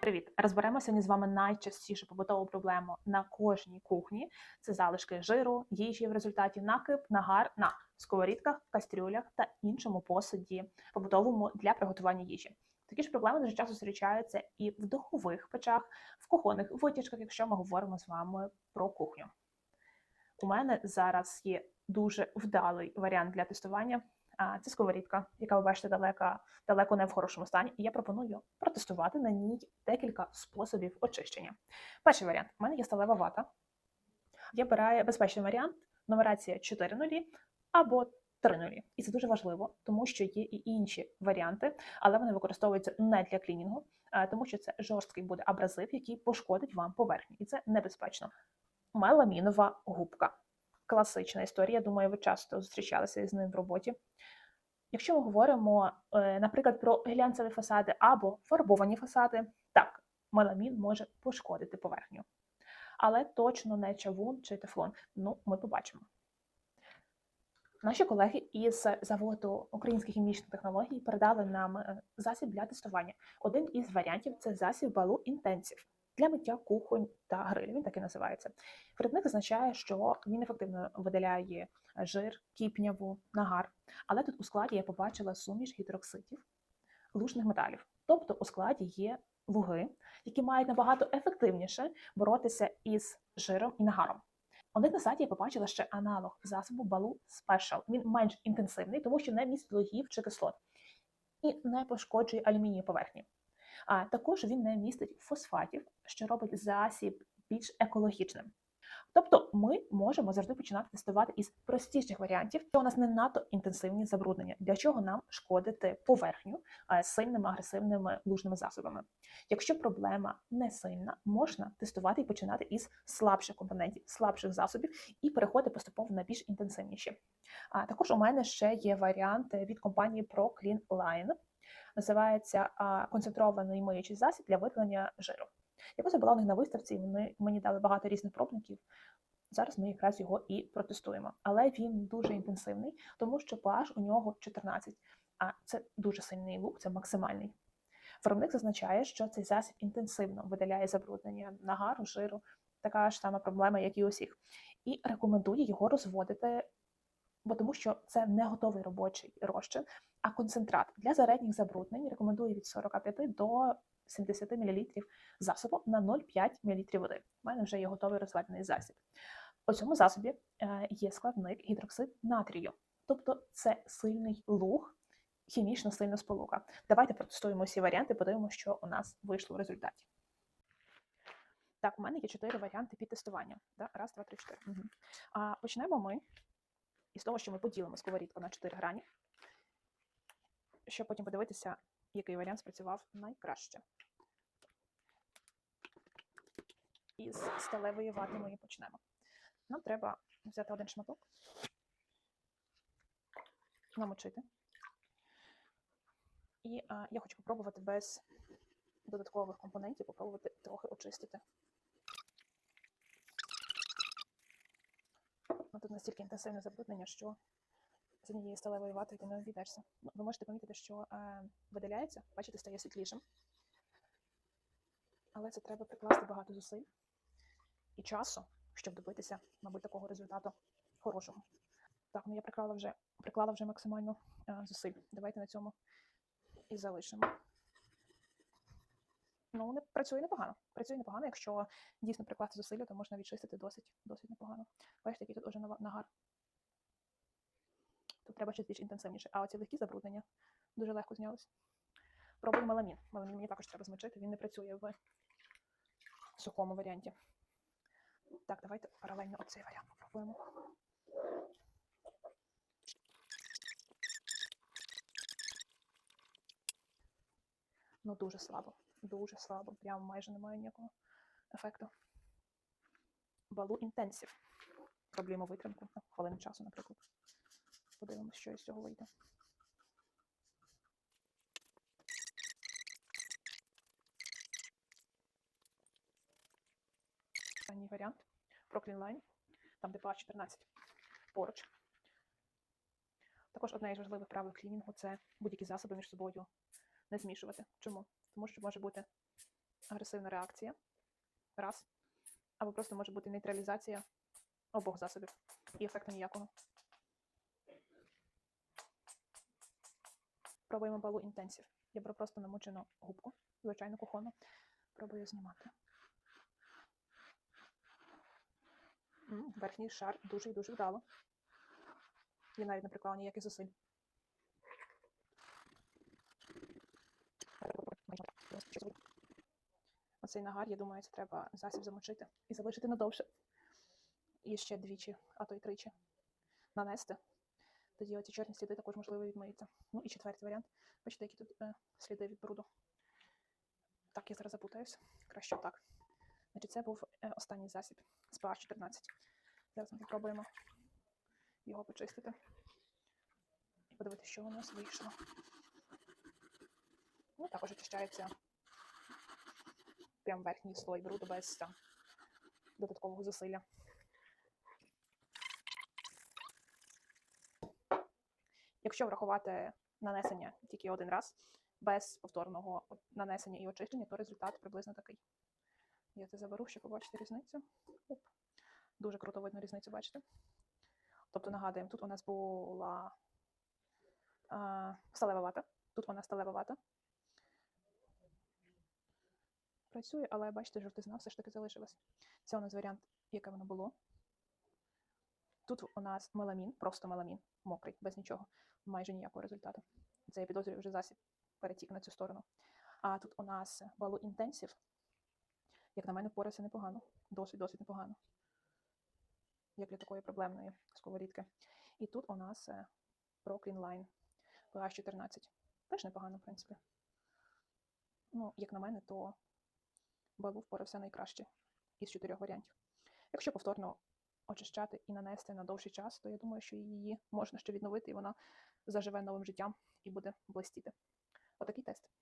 Привіт! Розберемо сьогодні з вами найчастішу побутову проблему на кожній кухні. Це залишки жиру, їжі в результаті накип, нагар на сковорідках, кастрюлях та іншому посуді побутовому для приготування їжі. Такі ж проблеми дуже часто зустрічаються і в духових печах, в кухонних витяжках, якщо ми говоримо з вами про кухню. У мене зараз є дуже вдалий варіант для тестування. Це сковорідка, яка ви бачите далеко, далеко не в хорошому стані. І я пропоную протестувати на ній декілька способів очищення. Перший варіант: у мене є сталева вата. Я обираю безпечний варіант, нумерація 4 нулі або 3 нулі. І це дуже важливо, тому що є і інші варіанти, але вони використовуються не для клінінгу, тому що це жорсткий буде абразив, який пошкодить вам поверхню, і це небезпечно. Меламінова губка. Класична історія. Я думаю, ви часто зустрічалися з ним в роботі. Якщо ми говоримо, е, наприклад, про глянцеві фасади або фарбовані фасади, так, меламін може пошкодити поверхню. Але точно не чавун чи тефлон. Ну, ми побачимо. Наші колеги із заводу українських хімічних технологій передали нам е, засіб для тестування. Один із варіантів це засіб балу інтенсів для миття кухонь та гриль. Він так і називається. Виробник зазначає, що він ефективно видаляє жир, кіпняву, нагар. Але тут у складі я побачила суміш гідроксидів, лужних металів. Тобто у складі є луги, які мають набагато ефективніше боротися із жиром і нагаром. Один на сайті я побачила ще аналог засобу балу Special. Він менш інтенсивний, тому що не містить лугів чи кислот і не пошкоджує алюмінію поверхні. А також він не містить фосфатів, що робить засіб більш екологічним. Тобто ми можемо завжди починати тестувати із простіших варіантів, що у нас не надто інтенсивні забруднення, для чого нам шкодити поверхню сильними агресивними лужними засобами. Якщо проблема не сильна, можна тестувати і починати із слабших компонентів, слабших засобів і переходити поступово на більш інтенсивніші. А також у мене ще є варіанти від компанії ProClean Line. Називається концентрований миючий засіб для видалення жиру. Я була у них на виставці, вони мені дали багато різних пробників. Зараз ми якраз його і протестуємо. Але він дуже інтенсивний, тому що pH у нього 14, а це дуже сильний лук, це максимальний. Виробник зазначає, що цей засіб інтенсивно видаляє забруднення нагару, жиру, така ж сама проблема, як і усіх. І рекомендує його розводити, бо тому що це не готовий робочий розчин, а концентрат для середніх забруднень рекомендує від 45 до 70 мл засобу на 0,5 мл води. У мене вже є готовий розведений засіб. У цьому засобі е, є складник гідроксид натрію, тобто це сильний луг, хімічно сильна сполука. Давайте протестуємо всі варіанти, подивимося, що у нас вийшло в результаті. Так, у мене є чотири варіанти під тестування. Раз, два, три, чотири. Угу. А почнемо ми із того, що ми поділимо сковорідку на 4 грані, щоб потім подивитися, який варіант спрацював найкраще. Із сталевої вати ми і почнемо. Нам треба взяти один шматок, намочити. І а, я хочу спробувати без додаткових компонентів, попробувати трохи очистити. Тут настільки інтенсивне забруднення, що з однієї сталевої вати ти не обійдешся. Ви можете помітити, що е, видаляється, бачите, стає світлішим. Але це треба прикласти багато зусиль і часу, щоб добитися, мабуть, такого результату хорошого. Так, ну я приклала вже приклала вже максимально е, зусиль. Давайте на цьому і залишимо. Ну, не працює непогано. Працює непогано, якщо дійсно прикласти зусилля, то можна відчистити досить досить непогано. Бачите, який тут уже нагар. Тут треба щось більш інтенсивніше. А оці легкі забруднення дуже легко знялись. Пробуємо меламін. Меламін мені також треба змочити, він не працює в сухому варіанті. Так, давайте паралельно оцей варіант попробуємо. Ну, дуже слабо, дуже слабо. Прямо майже немає ніякого ефекту. Балу інтенсів. Проблема витримку. Хвилин часу, наприклад. Подивимось, що із цього вийде. Останній варіант. Proclean Line, там де pH 14 поруч. Також одне із важливих правил клінінгу це будь-які засоби між собою не змішувати. Чому? Тому що може бути агресивна реакція. Раз. Або просто може бути нейтралізація обох засобів. І ефекту ніякого. Пробуємо балу інтенсів. Я беру просто намочену губку, звичайно, кухонну. Пробую знімати. Верхній шар дуже і дуже вдало. Я навіть не приклала ніяких зусиль. Оцей нагар, я думаю, це треба засіб замочити і залишити надовше. І ще двічі, а то й тричі нанести. Тоді оці чорні сліди також можливо відмиються. Ну і четвертий варіант. Бачите, які тут е, сліди від бруду. Так, я зараз запутаюсь. Краще так. Значить, це був е, останній засіб з pH 14. Зараз ми попробуємо його почистити і подивитися, що у нас вийшло. Ну, також очищається прям верхній слой бруду без додаткового зусилля. Якщо врахувати нанесення тільки один раз, без повторного нанесення і очищення, то результат приблизно такий. Я це заберу, щоб побачити різницю. Оп. Дуже круто видно різницю, бачите? Тобто, нагадуємо, тут у нас була а, сталева вата, тут вона сталева вата. Працює, але бачите, жовтизна все ж таки залишилась. Це у нас варіант, яке воно було. Тут у нас меламін, просто меламін, мокрий, без нічого, майже ніякого результату. Це я підозрюю вже засіб перетік на цю сторону. А тут у нас балу інтенсів. Як на мене, впорався непогано. Досить, досить непогано. Як для такої проблемної сковорідки. І тут у нас е, Pro Line PH 14. Теж непогано, в принципі. Ну, як на мене, то балу впорався найкраще із чотирьох варіантів. Якщо повторно очищати і нанести на довший час, то я думаю, що її можна ще відновити, і вона заживе новим життям і буде блистіти. Отакий тест.